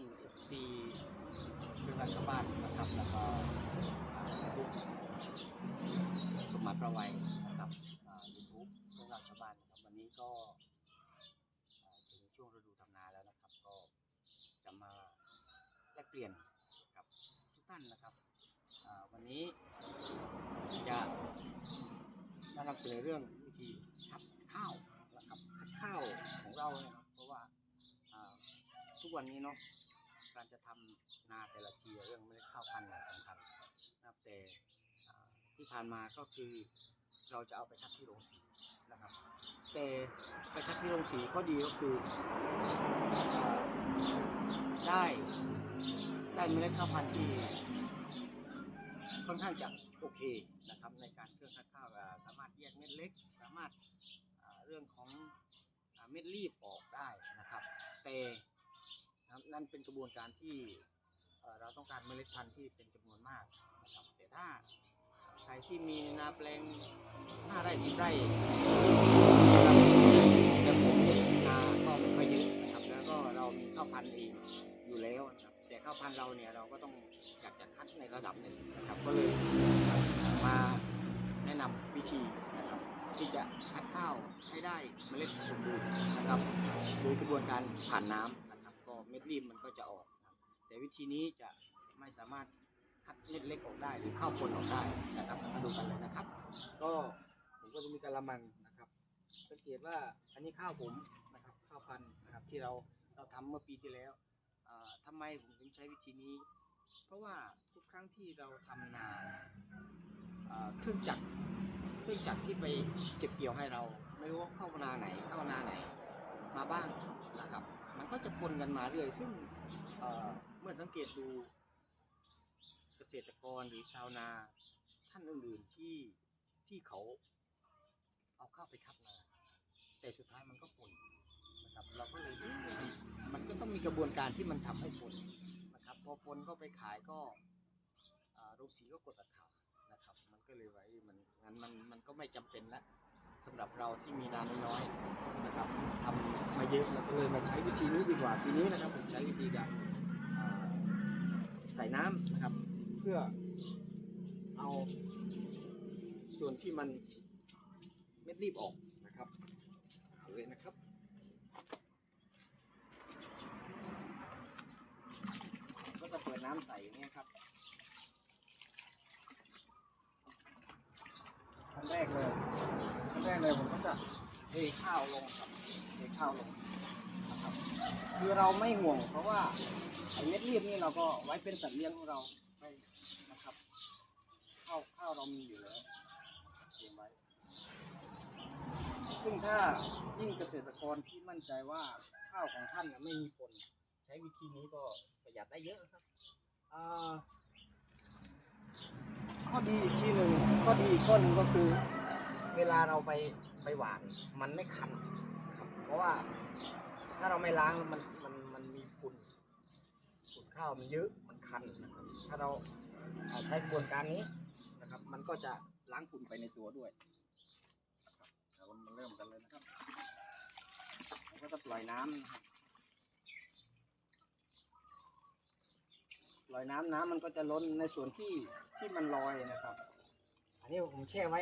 นเอฟซีเรื่องราชาวบ้านนะครับแล้วก็เฟซบุ๊กสมบัติประไวนะครับยูทูบเรื่องราวชาวบ้านนะครับวันนี้ก็ถึงช่วงฤดูทำนาแล้วนะครับ ก็จะมาแลกเปลี่ยนกับทุกท่านนะครับวันนี้จะมานำเสนอเรื่องวิธีทับข้าวนะครับทับข้าวของเราเนี่ยครับเพราะว่าทุกวันนี้เนาะ การจะทำนาแต่ละทีเรื่องเมล็ดข้าวพันธุ์เนี่ยสำคัญนะครับแต่ที่ผ่านมาก็คือเราจะเอาไปคัดที่โรงสีนะครับ แต่ไปคัดที่โรงสีข้อดีก็คือได้ได้เมล็ดข้าวพันธุ์ที่ค่อนข้างจะโอเคนะครับในการเครื่องคัดข้าวสามารถแยกเม็ดเล็ก สามารถเรื่องของเม็ดรีบออกได้นะครับ แต่ นะครับนั่นเป็นกระบวนการที่เราต้องการเมล็ดพันธุ์ที่เป็นจำนวนมากนะครับแต่ถ้าใครที่มีนาแปลง5ไร่10ไร่นะครับแต่ผมเนี่ยนาก็ไม่ค่อยเยอะนะครับแล้วก็เรามีข้าวพันธุ์เองอยู่แล้วนะครับแต่ข้าวพันธุ์เราเนี่ยเราก็ต้องอยากจะคัดในระดับหนึ่งนะครับก็เลยมาแนะนำวิธีนะครับที่จะคัดข้าวให้ได้เมล็ดที่สมบูรณ์นะครับโดยกระบวนการผ่านน้ำนะครับก็ เม็ดรีบมันก็จะออกนะครับแต่วิธีนี้จะไม่สามารถคัดเม็ดเล็กออกได้หรือข้าวปนออกได้นะครับมาดูกันเลยนะครับ ก็ผมก็จะมีกระมังนะครับ สังเกตว่าอันนี้ข้าวผมนะครับข้าวพันธุ์นะครับที่เราเราทำเมื่อปีที่แล้วอ่าทำไมผมถึงใช้วิธีนี้ เพราะว่าทุกครั้งที่เราทำนาเอ่อเครื่องจักรเครื่องจักรที่ไปเก็บเกี่ยวให้เรา ไม่รู้ว่าเข้านาไหนเข้านาไหนมาบ้างนะครับ มันก็จะปนกันมาเรื่อยซึ่งเเมื่อสังเกตดูเกษตรกรหรือชาวนาท่านอื่นๆที่ที่เขาเอาเข้าไปคัดนาแต่สุดท้ายมันก็ปนนะครับเราก็เลยมันก็ต้องมีกระบวนการที่มันทำให้ปนนะครับพอปนก็ไปขายก็โรงสีก็กดราคานะครับ มันก็เลยว่าเอ้มันงั้นมันมันก็ไม่จำเป็นแล้ว สำหรับเราที่มีนาน้อยๆนะครับทำมาเยอะเราก็เลยมาใช้วิธีนี้ดีกว่าทีนี้นะครับผมใช้วิธีการใส่น้ำนะครับ เพื่อเอาส่วนที่มันเม็ดรีบออกนะครับเอาเลยนะครับก็จะเปิดน้ำใส่อย่างเงี้ครับขั้นแรกเลย ขั้นแรกเลยผมก็จะเทข้าวลงครับเทข้าวลงนะครับคือเราไม่ห่วง เพราะว่าไอ้เม็ดรีบนี่เราก็ไว้เป็นสัตว์เลี้ยงของเราไปนะครับข้าวข้าวเรามีอยู่แล้วเตรียมไว้ ซึ่งถ้ายิ่งเกษตรกรที่มั่นใจว่าข้าวของท่านไม่มีผลใช้วิธีนี้ก็ประหยัดได้เยอะครับข้อดีอีกทีหนึ่งข้อดีอีกข้อหนึ่งก็คือ เวลาเราไปไปหวานมันไม่คันครับ เพราะว่าถ้าเราไม่ล้างมันมันมันมีฝุ่นฝุ่นข้าวมันเยอะมันคันนะครับ ถ้าเราเอาใช้กระบวนการนี้นะครับ มันก็จะล้างฝุ่นไปในตัวด้วยครับเดี๋ยวมันเริ่มกันเลยนะครับผมก็จะปล่อยน้ำนะครับลอยน้ำน้ำมันก็จะล้นในส่วนที่ที่มันลอยนะครับ อันนี้ผมแช่ไว้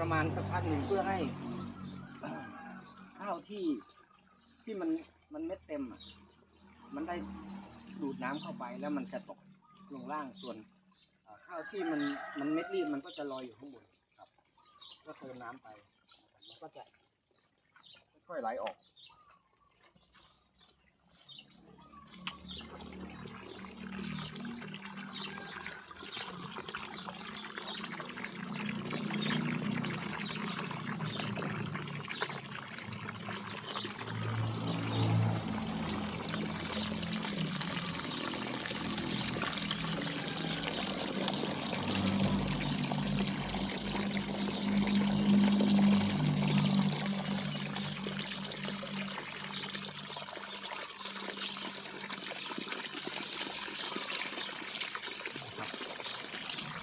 ประมาณสักพักหนึ่งเพื่อให้ข้าวที่ที่มันมันเม็ดเต็มอะมันได้ดูดน้ำเข้าไปแล้วมันจะตกลงล่างส่วนข้าวที่มันมันเม็ดรีบมันก็จะลอยอยู่ข้างบนครับ ก็เติมน้ำไปมันก็จะค่อยๆไหลออก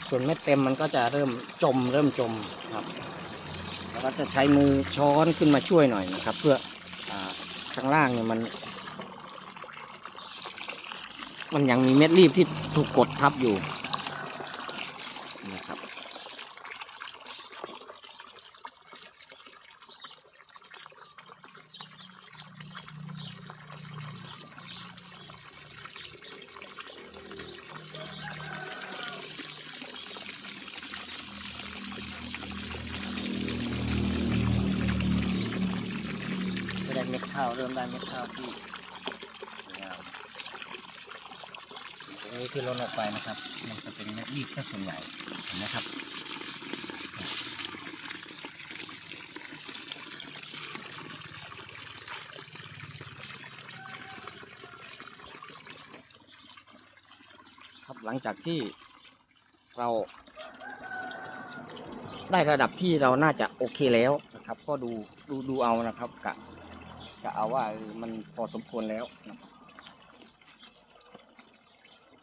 ส่วนเม็ดเต็มมันก็จะเริ่มจมเริ่มจมครับแล้วก็จะใช้มือช้อนขึ้นมาช่วยหน่อยนะครับ เพื่ออข้างล่างเนี่ยมัน มันยังมีเม็ดรีบที่ถูกกดทับอยู่ เริ่มได้เม็ดข้าวที่สวยงามตรงนี้ที่ล้นออกไปนะครับ มันจะเป็นเม็ดรีบซะส่วนใหญ่เห็นไหมครับครับหลังจากที่เราได้ระดับที่เราน่าจะโอเคแล้วนะครับ ก็ดูดูดูเอานะครับกะ กะเอาว่ามันพอสมควรแล้วนะครับ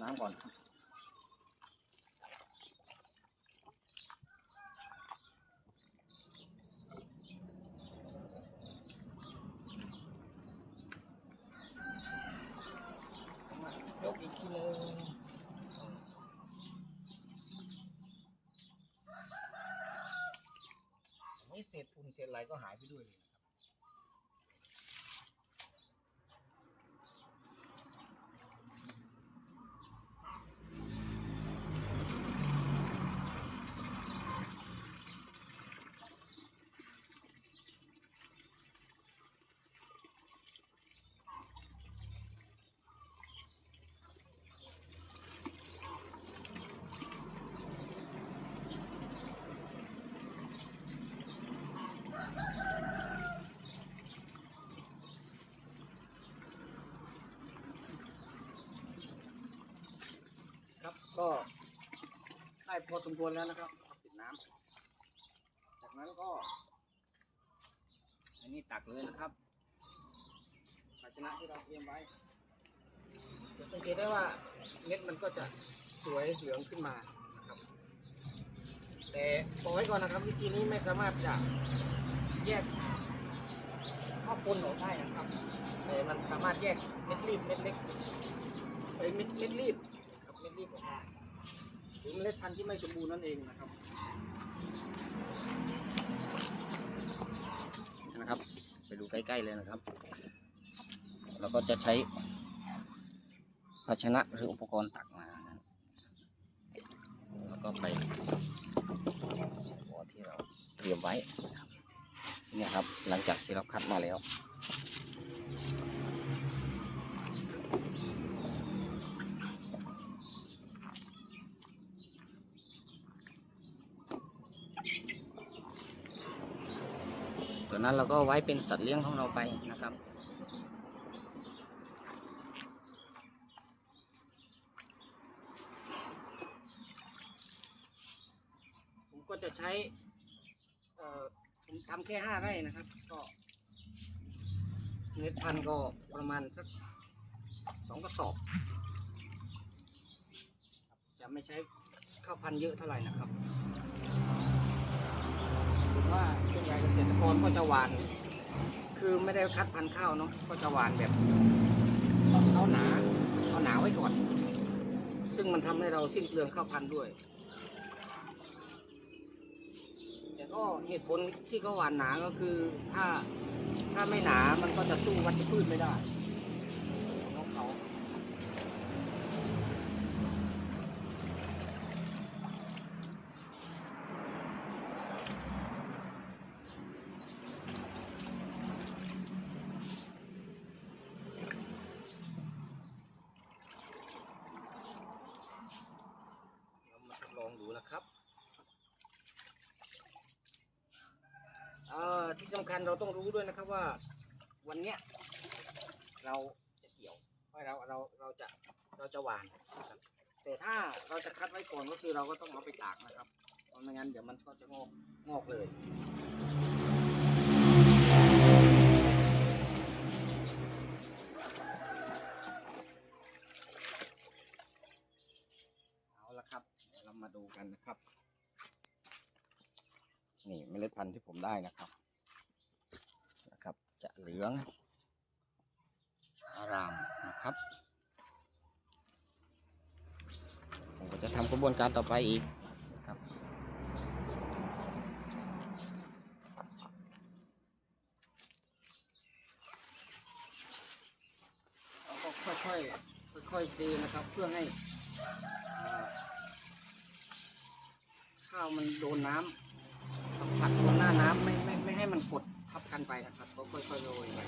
น้ำก่อนยกอีกทีนึงนี่เศษฝุ่นเศษอะไรก็หายไปด้วยเลย ก็ได้พอสมควรแล้วนะครับปิดน้ำจากนั้นก็ อันนี้ตักเลยนะครับภาชนะที่เราเตรียมไว้จะสังเกตได้ว่าเม็ดมันก็จะสวยเหลืองขึ้นมานะครับ แต่บอกไว้ก่อนนะครับวิธีนี้ไม่สามารถจะแยกข้าวปนออกได้นะครับ แต่มันสามารถแยกเม็ดรีบเม็ดเล็กไปเม็ดเม็ดรีบ รีบออกได้หรือเมล็ดพันธุ์ที่ไม่สมบูรณ์นั่นเองนะครับนะครับ ไปดูใกล้ๆเลยนะครับ เราก็จะใช้ภาชนะหรืออุปกรณ์ตักมาแล้วก็ไปใส่หัวที่เราเตรียมไว้นะครับเนี่ยครับ หลังจากที่เราคัดมาแล้ว นั้นเราก็ไว้เป็นสัตว์เลี้ยงของเราไปนะครับ ผมก็จะใช้ผมทำแค่ห้าไร่นะครับ ก็เม็ดพันธุ์ก็ประมาณสักสองกระสอบ จะไม่ใช้ข้าวพันธุ์เยอะเท่าไหร่นะครับ ว่าส่วนใหญ่เกษตรกรก็จะหวาน คือไม่ได้คัดพันธุ์ข้าวเนาะก็จะหวานแบบเอาหนาเอาหนาไว้ก่อน ซึ่งมันทำให้เราสิ้นเปลืองข้าวพันธุ์ด้วยแต่ก็เหตุผลที่เขาหวานหนาก็คือถ้าถ้าไม่หนามันก็จะสู้วัชพืชไม่ได้ของเขาเรามาทดลองดูนะครับ เอ่อที่สำ คัญเราต้องรู้ด้วยนะครับว่า วันเนี้ยเราจะเกี่ยวว่าเราเราเราจะเราจะหวานนะครับแต่ถ้าเราจะคัดไว้ก่อนก็คือเราก็ต้องเอาไปตากนะครับเพราะไม่งั้นเดี๋ยวมันก็จะงอกงอกเลยเอาละครับเดี๋ยวเรามาดูกันนะครับ นี่เมล็ดพันธุ์ที่ผมได้นะครับ จะเหลืองอารามนะครับผมจะทำกระบวนการต่อไปอีกครับ เราก็ค่อยๆค่อยๆเทนะครับเพื่อให้ข้าวมันโดนน้ำสัมผัสโดนหน้าน้ำไม่ไม่ไม่ให้มันกด กันไปนะครับ ก็ค่อยๆโรยไป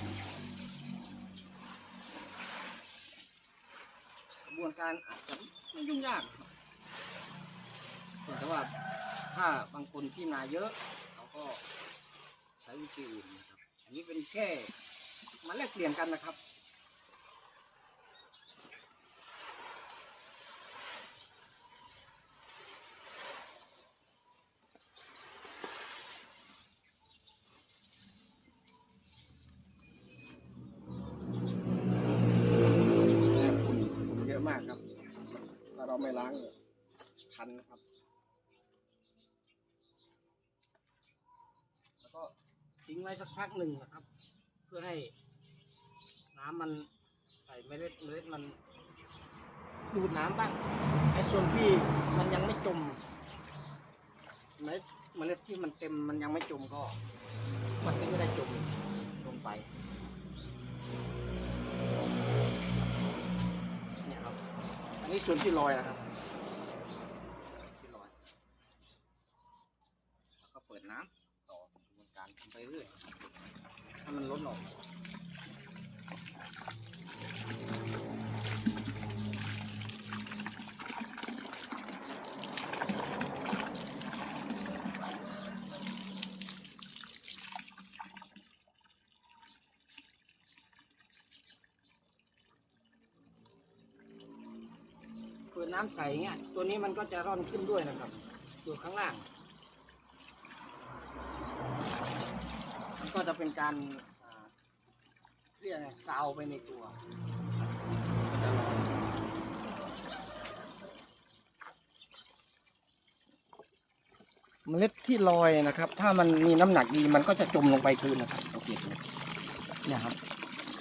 กระบวนการอาจจะไม่ยุ่งยากแต่ว่าถ้าบางคนที่นาเยอะเขาก็ใช้วิธีอื่นนะครับ อันนี้เป็นแค่มาแลกเปลี่ยนกันนะครับ แม่ฝุ่นฝุ่นเยอะมากครับ ถ้าเราไม่ล้างเนี่ยคันนะครับ แล้ว ก็ทิ้งไว้สักพักหนึ่งนะครับ เพื่อให้น้ำมันใส่เมล็ดเมล็ดมันดูดน้ำบ้างไอ้ส่วนที่มันยังไม่จมเมล็ดเมล็ดที่มันเต็มมันยังไม่จมก็มันก็จะได้จมลงไปเนี่ยครับ อันนี้ส่วนที่ลอยนะครับที่ลอยแล้วก็เปิดน้ำ ไปเรื่อยให้มันล้นออกเปิดน้ำใสเงี้ยตัวนี้มันก็จะร่อนขึ้นด้วยนะครับ อยู่ข้างล่าง มัน ก็จะเป็นการอ่าเรียกไงซาวไปในตัวจะลอยเมล็ดที่ลอยนะครับ ถ้ามันมีน้ำหนักดีมันก็จะจมลงไปคืนนะครับสังเกตดูเนี่ยครับ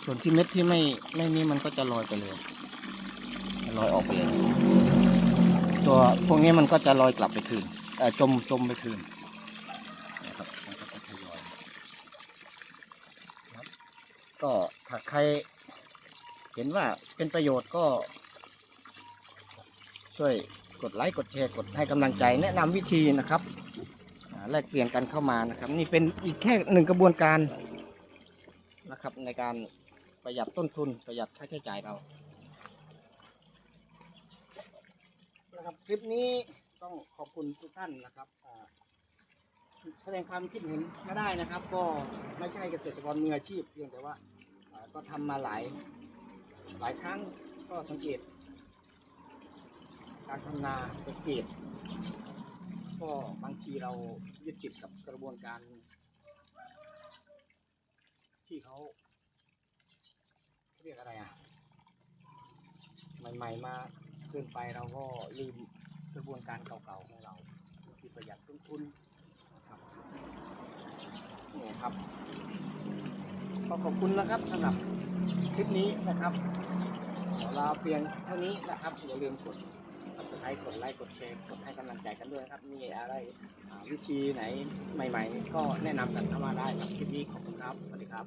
ส่วนที่เม็ดที่ไม่ไม่นี่มันก็จะลอยไปเลยลอยออกไปเลย ตัวพวกนี้มันก็จะลอยกลับไปคืนเอ่อจมจมไปคืนนะครับมันก็จะทยอยครับ ก็ถ้าใครเห็นว่าเป็นประโยชน์ก็ ช่วยกดไลค์กดแชร์กดให้กำลังใจ แนะนำวิธีนะครับแลกเปลี่ยนกันเข้ามานะครับ นี่เป็นอีกแค่หนึ่งกระบวนการนะครับ ในการประหยัดต้นทุนประหยัดค่าใช้จ่ายเรานะครับคลิปนี้ต้องขอบคุณทุกท่านนะครับแสดงความคิดเห็นมาได้นะครับ ก็ไม่ใช่เกษตรกรมืออาชีพเพียงแต่ว่า ก็ทำมาหลาย หลายครั้งก็สังเกต การทำนาสังเกต ก็บางทีเรายึดติดกับกระบวนการ ที่เขาเรียกอะไรอะ ใหม่ๆมาเกินไปเราก็ลืมกระบวนการเก่าๆของเราที่ประหยัดต้นทุนนะครับนี่ครับ ขอขอบคุณนะครับสำหรับคลิปนี้นะครับขอลาเพียงเท่านี้นะครับอย่าลืมกด subscribe กดไลค์กดแชร์กดให้กำลังใจกันด้วยนะครับมีอะไรวิธีไหนใหม่ ๆ ก็แนะนำกันเข้ามาได้ครับคลิปนี้ขอบคุณครับสวัสดีครับ